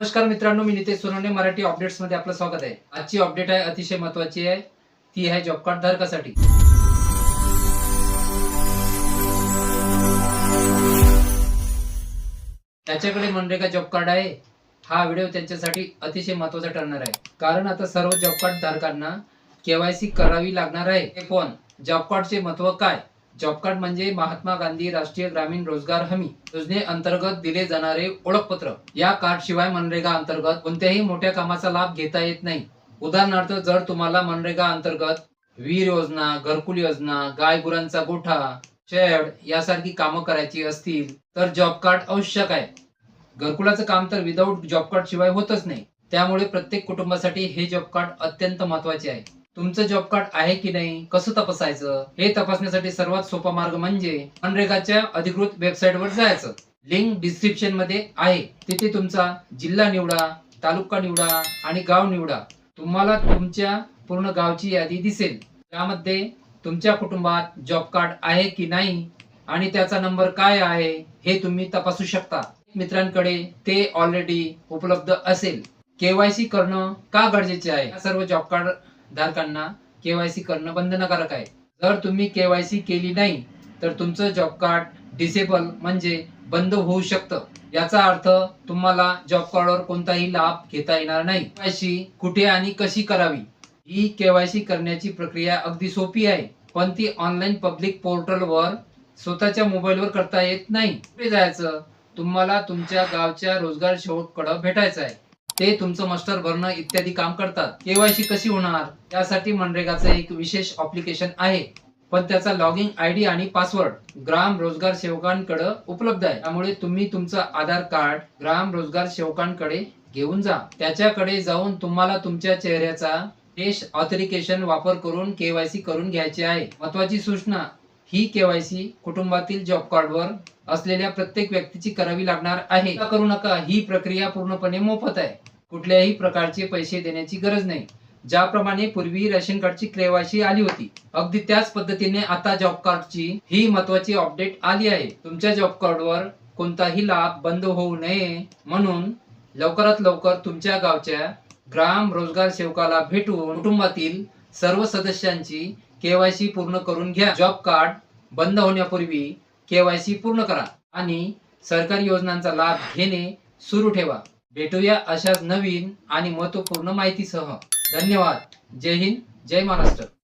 नमस्कार मित्रांनो मी नितेश सोनवणे मराठी अपडेट्समध्ये आपलं स्वागत आहे. आजची अपडेट आहे अतिशय महत्वाची आहे. ती आहे जॉब कार्ड धारकासाठी. त्याच्याकडे मनरेगा जॉब कार्ड आहे. हा व्हिडिओ त्यांच्यासाठी अतिशय महत्त्वाचा ठरणार आहे. कारण आता सर्व जॉब कार्ड धारकांना केवायसी करावी लागणार आहे. हे कोण? जॉब कार्डचे महत्त्व काय? जॉब कार्ड म्हणजे महात्मा गांधी राष्ट्रीय ग्रामीण रोजगार हमी योजनेअंतर्गत दिले जाणारे ओळखपत्र. या कार्ड शिवाय मनरेगा अंतर्गत कोणत्याही मोठ्या कामाचा लाभ घेता येत नाही. उदाहरणार्थ जर तुम्हाला मनरेगा अंतर्गत वीर योजना घरकुल योजना गाय गुरांचा गोठा शेड यासारखी कामं करायची असतील तर जॉब कार्ड आवश्यक आहे. घरकुलाचं काम तर विदाऊट जॉब कार्ड शिवाय होतच नाही. त्यामुळे प्रत्येक कुटुंबासाठी हे जॉब कार्ड अत्यंत महत्त्वाचे आहे. तुमचं जॉब कार्ड आहे की नाही? कसं तपासायचं? हे तपासण्यासाठी सर्वात सोपा मार्ग म्हणजे मनरेगाच्या अधिकृत वेबसाईट वर जायचं. लिंक डिस्क्रिप्शनमध्ये आहे. तिथे तुमचा जिल्हा निवडा तालुका निवडा आणि गाव निवडा. तुम्हाला तुमच्या पूर्ण गावची यादी दिसेल. त्यामध्ये तुमच्या कुटुंबात जॉब कार्ड आहे की नाही आणि त्याचा नंबर काय आहे हे तुम्ही तपासू शकता. मित्रांकडे ते ऑलरेडी उपलब्ध असेल. केवायसी करणं का गरजेचे आहे? सर्व जॉब कार्ड धारकांना केवायसी करणं बंधनकारक आहे. जर तुम्ही केवायसी केली नाही तर तुमचं जॉब कार्ड डिसेबल म्हणजे बंद होऊ शकतं. याचा अर्थ तुम्हाला जॉब कार्डवर कोणताही लाभ घेता येणार नाही. केवायसी कुठे आणि कशी करावी? ही केवायसी करण्याची प्रक्रिया अगदी सोपी आहे पण ती ऑनलाईन पब्लिक पोर्टलवर स्वतःच्या मोबाईलवर करता येत नाही. कुठे जायचं तुम्हाला तुमच्या गावच्या रोजगार शेवटकडं भेटायचं आहे. ते तुमचं मास्टर भरणं इत्यादी काम करतात. केवायसी कशी होणार? त्यासाठी मनरेगाचं एक विशेष अप्लिकेशन आहे. पण त्याचा लॉगिंग आय डी आणि पासवर्ड ग्राम रोजगार सेवकांकडे उपलब्ध आहे. त्यामुळे तुम्ही तुमचं आधार कार्ड ग्राम रोजगार सेवकांकडे घेऊन जा. त्याच्याकडे जाऊन तुम्हाला तुमच्या चेहऱ्याचा फेस ऑथेंटिकेशन वापर करून केवायसी करून घ्यायची आहे. महत्वाची सूचना ही केवायसी कुटुंबातील जॉब कार्डवर असलेल्या प्रत्येक व्यक्तीची करावी लागणार आहे. करू नका. ही प्रक्रिया पूर्णपणे मोफत आहे. कुठल्याही प्रकारचे पैसे देण्याची गरज नाही. ज्याप्रमाणे पूर्वी रेशन कार्डची केवायसी आली होती अगदी त्याच पद्धतीने आता जॉब कार्डची ही महत्वाची अपडेट आली आहे. तुमच्या जॉब कार्डवर कोणताही लाभ बंद होऊ नये म्हणून लवकरात लवकर तुमच्या गावच्या ग्राम रोजगार सेवकाला भेटून कुटुंबातील सर्व सदस्यांची केवायसी पूर्ण करून घ्या. जॉब कार्ड बंद होण्यापूर्वी केवायसी पूर्ण करा आणि सरकारी योजनांचा लाभ घेणे सुरू ठेवा. भेटूया अशाच नवीन आणि महत्त्वपूर्ण माहितीसह. धन्यवाद. जय हिंद. जय महाराष्ट्र.